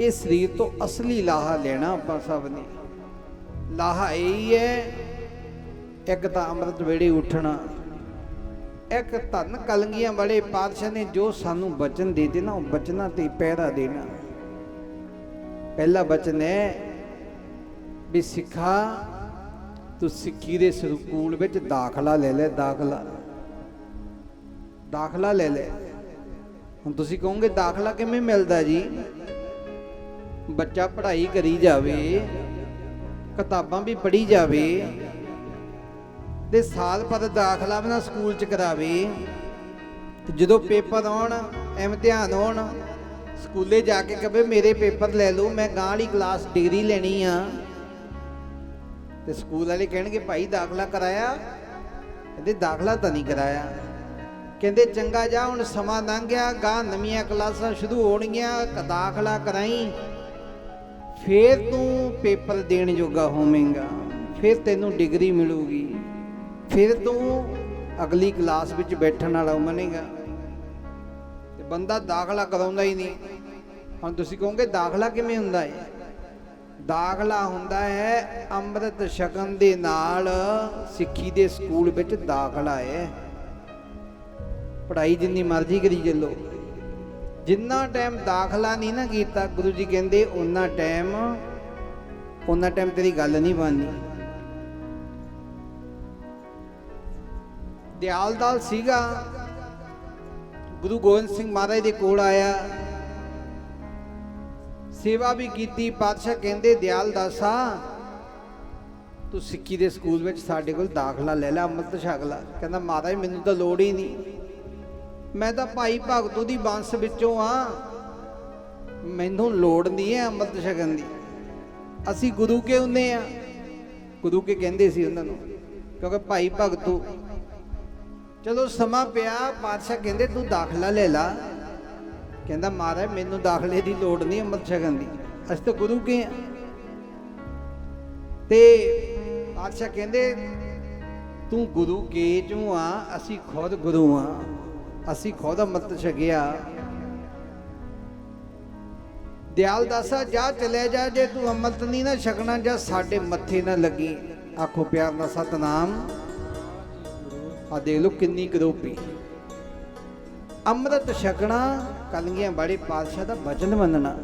ਇਹ ਸਰੀਰ ਤੋਂ ਅਸਲੀ ਲਾਹਾ ਲੈਣਾ ਆਪਾਂ ਸਭ ਨੇ। ਲਾਹਾ ਇਹ ਹੀ ਹੈ ਇੱਕ ਤਾਂ ਅੰਮ੍ਰਿਤ ਵੇੜੇ ਉੱਠਣਾ, ਇੱਕ ਧੰਨ ਕਲੰਗੀਆਂ ਵਾਲੇ ਪਾਤਸ਼ਾਹ ਨੇ ਜੋ ਸਾਨੂੰ ਬਚਨ ਦੇ ਦਿੱਤੇ ਉਹ ਬਚਨਾਂ ਤੇ ਪਹਿਰਾ ਦੇਣਾ। ਪਹਿਲਾ ਬਚਨ ਹੈ ਵੀ ਸਿੱਖਾ, ਤੂੰ ਸਿੱਖੀ ਦੇ ਸਕੂਲ ਵਿੱਚ ਦਾਖਲਾ ਲੈ ਲੈ, ਦਾਖਲਾ। ਦਾਖਲਾ ਲੈ ਲੈ। ਹੁਣ ਤੁਸੀਂ ਕਹੋਗੇ, ਦਾਖਲਾ ਕਿਵੇਂ ਮਿਲਦਾ ਜੀ? ਬੱਚਾ ਪੜ੍ਹਾਈ ਕਰੀ ਜਾਵੇ, ਕਿਤਾਬਾਂ ਵੀ ਪੜ੍ਹੀ ਜਾਵੇ ਤੇ ਸਾਲ ਪਰ ਦਾਖਲਾ ਵੀ ਨਾ ਸਕੂਲ ਚ ਕਰਾਵੇ, ਤੇ ਜਦੋਂ ਪੇਪਰ ਆਉਣ ਇਮਤਿਹਾਨ ਆਉਣ, ਸਕੂਲੇ ਜਾ ਕੇ ਕਹੇ ਮੇਰੇ ਪੇਪਰ ਲੈ ਲਓ, ਮੈਂ ਗਾਂ ਵਾਲੀ ਕਲਾਸ ਡਿਗਰੀ ਲੈਣੀ ਆ। ਤੇ ਸਕੂਲ ਵਾਲੇ ਕਹਿਣਗੇ, ਭਾਈ ਦਾਖਲਾ ਕਰਾਇਆ? ਕਹਿੰਦੇ, ਦਾਖਲਾ ਤਾਂ ਨਹੀਂ ਕਰਾਇਆ। ਕਹਿੰਦੇ, ਚੰਗਾ ਜਾ, ਹੁਣ ਸਮਾਂ ਲੰਘ ਗਿਆ ਗਾਂ ਨਵੀਆਂ ਕਲਾਸਾਂ ਸ਼ੁਰੂ ਹੋਣਗੀਆਂ ਦਾਖਲਾ ਕਰਾਈ। ਫੇਰ ਤੂੰ ਪੇਪਰ ਦੇਣ ਜੋਗਾ ਹੋਵੇਂਗਾ, ਫਿਰ ਤੈਨੂੰ ਡਿਗਰੀ ਮਿਲੂਗੀ। ਫਿਰ ਤੂੰ ਅਗਲੀ ਕਲਾਸ ਵਿੱਚ ਬੈਠਣ ਵਾਲਾ ਬਣੇਗਾ। ਤੇ ਬੰਦਾ ਦਾਖਲਾ ਕਰਾਉਂਦਾ ਹੀ ਨਹੀਂ। ਹੁਣ ਤੁਸੀਂ ਕਹੋਗੇ, ਦਾਖਲਾ ਕਿਵੇਂ ਹੁੰਦਾ ਹੈ ਦਾਖਲਾ ਹੁੰਦਾ ਹੈ ਅੰਮ੍ਰਿਤ ਸ਼ਗਨ ਦੇ ਨਾਲ ਸਿੱਖੀ ਦੇ ਸਕੂਲ ਵਿੱਚ ਦਾਖਲਾ ਹੈ। ਪੜ੍ਹਾਈ ਜਿੰਨੀ ਮਰਜ਼ੀ ਕਰੀ ਚੱਲੋ। ਜਿੰਨਾ ਟਾਈਮ ਦਾਖਲਾ ਨਹੀਂ ਨਾ ਕੀਤਾ, ਗੁਰੂ ਜੀ ਕਹਿੰਦੇ ਉਹਨਾਂ ਟਾਈਮ ਉਹਨਾਂ ਟਾਈਮ ਤੇਰੀ ਗੱਲ ਨਹੀਂ ਬਣਨੀ। ਦਿਆਲਦਾਲ ਸੀਗਾ। ਗੁਰੂ ਗੋਬਿੰਦ ਸਿੰਘ ਮਹਾਰਾਜ ਦੇ ਕੋਲ ਆਇਆ। ਸੇਵਾ ਵੀ ਕੀਤੀ, ਪਾਤਸ਼ਾਹ ਕਹਿੰਦੇ, ਦਿਆਲ ਦਿਆਲਦਾਸਾ ਤੂੰ ਸਿੱਖੀ ਦੇ ਸਕੂਲ ਵਿੱਚ ਸਾਡੇ ਕੋਲ ਦਾਖਲਾ ਲੈ ਲੈ, ਅੰਮ੍ਰਿਤ ਛਕ ਲੈ। ਕਹਿੰਦਾ, ਮਹਾਰਾਜ, ਮੈਨੂੰ ਤਾਂ ਲੋੜ ਹੀ ਨਹੀਂ। ਮੈਂ ਤਾਂ ਭਾਈ ਭਗਤੂ ਦੀ ਵੰਸ਼ ਵਿੱਚੋਂ ਆ। ਮੈਨੂੰ ਲੋੜ ਨਹੀਂ ਹੈ ਅੰਮ੍ਰਿਤ ਛਕਣ ਦੀ। ਅਸੀਂ ਗੁਰੂ ਕੇ ਹੁੰਨੇ ਆ। ਗੁਰੂ ਕੇ ਕਹਿੰਦੇ ਸੀ ਉਹਨਾਂ ਨੂੰ, ਕਿਉਂਕਿ ਭਾਈ ਭਗਤੂ ਚਲੋ ਸਮਾਂ ਪਿਆ, ਪਾਤਸ਼ਾਹ ਕਹਿੰਦੇ, ਤੂੰ ਦਾਖਲਾ ਲੈ ਲਾ। ਕਹਿੰਦਾ, ਮਹਾਰਾਜ, ਮੈਨੂੰ ਦਾਖਲੇ ਦੀ ਲੋੜ ਨਹੀਂ ਅੰਮ੍ਰਿਤ ਛਕਣ ਦੀ। ਅਸੀਂ ਤਾਂ ਗੁਰੂ ਕੇ ਆ। ਤੇ ਪਾਤਸ਼ਾਹ ਕਹਿੰਦੇ, ਤੂੰ ਗੁਰੂ ਕੇ ਚੋਂ ਆ, ਅਸੀਂ ਖੁਦ ਗੁਰੂ ਆ। ਅਸੀਂ ਖੁਦ ਅੰਮ੍ਰਿਤ ਛਕਿਆ। ਦਿਆਲ ਦਾਸਾ, ਜਾ ਚਲੇ ਜਾ, ਜੇ ਤੂੰ ਅੰਮ੍ਰਿਤ ਨਹੀਂ ਨਾ ਛਕਣਾ, ਜਾਂ ਸਾਡੇ ਮੱਥੇ ਨਾ ਲੱਗੀ। ਆਖੋ ਪਿਆਰ ਨਾਲ ਸਤਨਾਮ। ਆ ਦੇਖ ਲਓ ਕਿੰਨੀ ਕਰੋਪੀ ਅੰਮ੍ਰਿਤ ਛਕਣਾ ਕਲਗੀਆਂ ਬਾੜੇ ਪਾਤਸ਼ਾਹ ਦਾ ਵਚਨ ਮੰਨਣਾ।